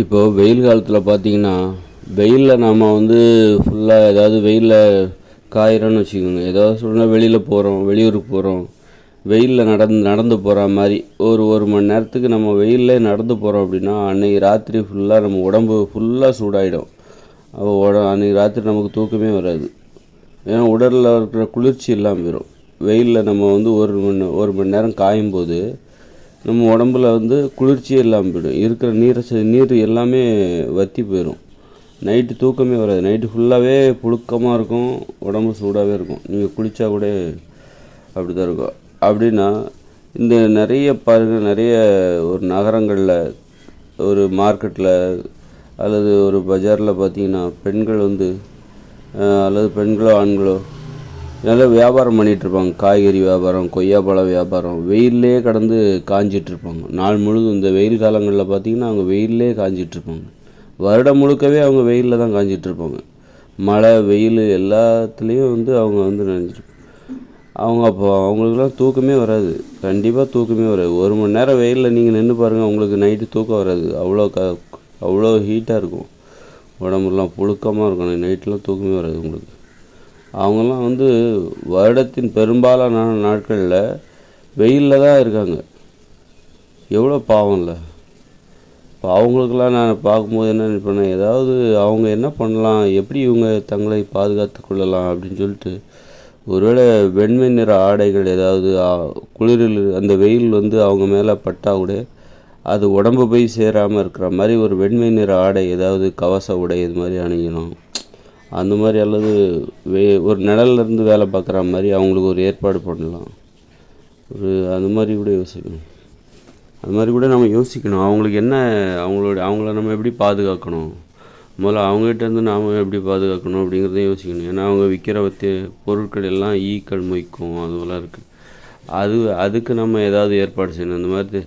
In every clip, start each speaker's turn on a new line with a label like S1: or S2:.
S1: இப்போ வெயில் காலத்தில் பார்த்தீங்கன்னா வெயிலில் நாம் வந்து ஃபுல்லாக ஏதாவது வெயிலில் காயிறோன்னு வச்சுக்கோங்க. ஏதாவது சொன்னால் வெளியில் போகிறோம் வெளியூருக்கு போகிறோம் வெயிலில் நடந்து நடந்து போகிற மாதிரி ஒரு ஒரு மணி நேரத்துக்கு நம்ம வெயிலில் நடந்து போகிறோம் அப்படின்னா அன்றைக்கி ராத்திரி ஃபுல்லாக நம்ம உடம்பு ஃபுல்லாக சூடாகிடும் அப்போ உட அன்றைக்கி ராத்திரி நமக்கு தூக்கமே வராது. ஏன்னா உடலில் இருக்கிற குளிர்ச்சி இல்லாமல் போயிடும் வெயிலில் நம்ம வந்து ஒரு மணி ஒரு மணி நேரம் காயும் போது நம்ம உடம்புல வந்து குளிர்ச்சியே இல்லாமல் போயிடும். இருக்கிற நீரை நீர் எல்லாமே வற்றி போயிடும் நைட்டு தூக்கமே வராது. நைட்டு ஃபுல்லாகவே புழுக்கமாக இருக்கும். உடம்பு சூடாகவே இருக்கும். நீங்கள் குளித்தா கூட அப்படி தான் இருக்கும். அப்படின்னா இந்த நிறைய பாருங்கள் நிறைய ஒரு நகரங்களில் ஒரு மார்க்கெட்டில் அல்லது ஒரு பஜாரில் பார்த்தீங்கன்னா பெண்கள் வந்து அல்லது பெண்களோ ஆண்களோ நல்லா வியாபாரம் பண்ணிகிட்ருப்பாங்க காய்கறி வியாபாரம் கொய்யாப்பழ வியாபாரம். வெயிலே கடந்து காஞ்சிட்டு இருப்பாங்க நாள் முழுதும் இந்த வெயில் காலங்களில் பார்த்தீங்கன்னா அவங்க வெயிலே காஞ்சிட்டு இருப்பாங்க வருடம் முழுக்கவே அவங்க வெயிலில் தான் காஞ்சிட்டு இருப்பாங்க மழை வெயில் எல்லாத்துலேயும் வந்து அவங்க வந்து நினைஞ்சிருப்பாங்க. அவங்க அப்போ அவங்களுக்குலாம் தூக்கமே வராது. கண்டிப்பாக தூக்கமே வராது. ஒரு மணி நேரம் வெயிலில் நீங்கள் நின்று பாருங்கள் உங்களுக்கு நைட்டு தூக்கம் வராது. அவ்வளோ க அவ்வளோ ஹீட்டாக இருக்கும். உடம்புலாம் புழுக்கமாக இருக்கும் நைட்லாம் தூக்கமே வராது உங்களுக்கு. அவங்கெல்லாம் வந்து வருடத்தின் பெரும்பாலான நாட்களில் வெயிலில் தான் இருக்காங்க. எவ்வளோ பாவம் இல்லை. இப்போ அவங்களுக்கெல்லாம் நான் பார்க்கும்போது என்ன நினைப்பேன் ஏதாவது அவங்க என்ன பண்ணலாம் எப்படி இவங்க தங்களை பாதுகாத்து கொள்ளலாம் அப்படின்னு சொல்லிட்டு ஒருவேளை வெண்மை நிற ஆடைகள் ஏதாவது குளிரில் அந்த வெயில் வந்து அவங்க மேலே பட்டா கூட அது உடம்பு போய் சேராமல் இருக்கிற மாதிரி ஒரு வெண்மை நிற ஆடை ஏதாவது கவச உடை இது மாதிரி அணியணும். அந்த மாதிரி அல்லது வே ஒரு நிழல்ல இருந்து வேலை பார்க்குற மாதிரி அவங்களுக்கு ஒரு ஏற்பாடு பண்ணலாம். ஒரு அந்த மாதிரி கூட யோசிக்கணும். அது மாதிரி கூட நம்ம யோசிக்கணும். அவங்களுக்கு என்ன அவங்களோட அவங்கள நம்ம எப்படி பாதுகாக்கணும்? முதல்ல அவங்ககிட்டேருந்து நாம் எப்படி பாதுகாக்கணும் அப்படிங்கிறதையும் யோசிக்கணும். ஏன்னா அவங்க விற்கிற வத்திய பொருட்கள் எல்லாம் ஈக்கள் மொய்க்கும். அதுவெல்லாம் இருக்குது அது அதுக்கு நம்ம ஏதாவது ஏற்பாடு செய்யணும். இந்த மாதிரி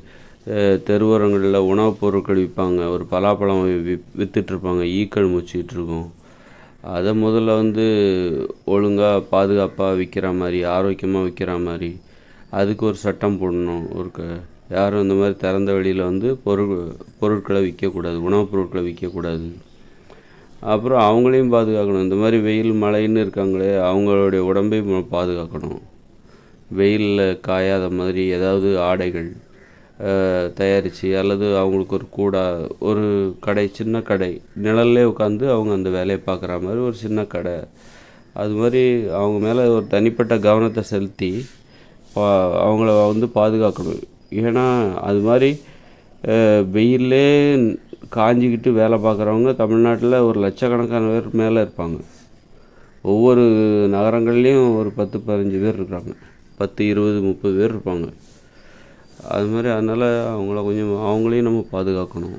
S1: தெருவோரங்களில் உணவுப் பொருட்கள் விற்பாங்க. ஒரு பலாப்பழம் வி விற்றுட்ருப்பாங்க ஈக்கள் முச்சிக்கிட்டு இருக்கும். அதை முதல்ல வந்து ஒழுங்காக பாதுகாப்பாக விற்கிற மாதிரி ஆரோக்கியமாக விற்கிற மாதிரி அதுக்கு ஒரு சட்டம் போடணும். ஒரு க யாரும் இந்த மாதிரி திறந்த வெளியில் வந்து பொருள் பொருட்களை விற்கக்கூடாது உணவுப் பொருட்களை விற்கக்கூடாது அப்புறம் அவங்களையும் பாதுகாக்கணும். இந்த மாதிரி வெயில் மழைன்னு இருக்காங்களே அவங்களுடைய உடம்பையும் பாதுகாக்கணும். வெயிலில் காயாத மாதிரி ஏதாவது ஆடைகள் தயாரித்து அல்லது அவங்களுக்கு ஒரு கூடா ஒரு கடை சின்ன கடை நிழல்லே உட்காந்து அவங்க அந்த வேலையை பார்க்குற மாதிரி ஒரு சின்ன கடை. அது மாதிரி அவங்க மேலே ஒரு தனிப்பட்ட கவனத்தை செலுத்தி பா அவங்கள வந்து பாதுகாக்கணும். ஏன்னா அது மாதிரி வெயிலே காஞ்சிக்கிட்டு வேலை பார்க்குறவங்க தமிழ்நாட்டில் ஒரு லட்சக்கணக்கான பேர் மேலே இருப்பாங்க. ஒவ்வொரு நகரங்கள்லேயும் ஒரு பத்து பதினஞ்சு பேர் இருக்காங்க. பத்து இருபது முப்பது பேர் இருப்பாங்க. அது மாதிரி அதனால் அவங்கள கொஞ்சம் அவங்களையும் நம்ம பாதுகாக்கணும்.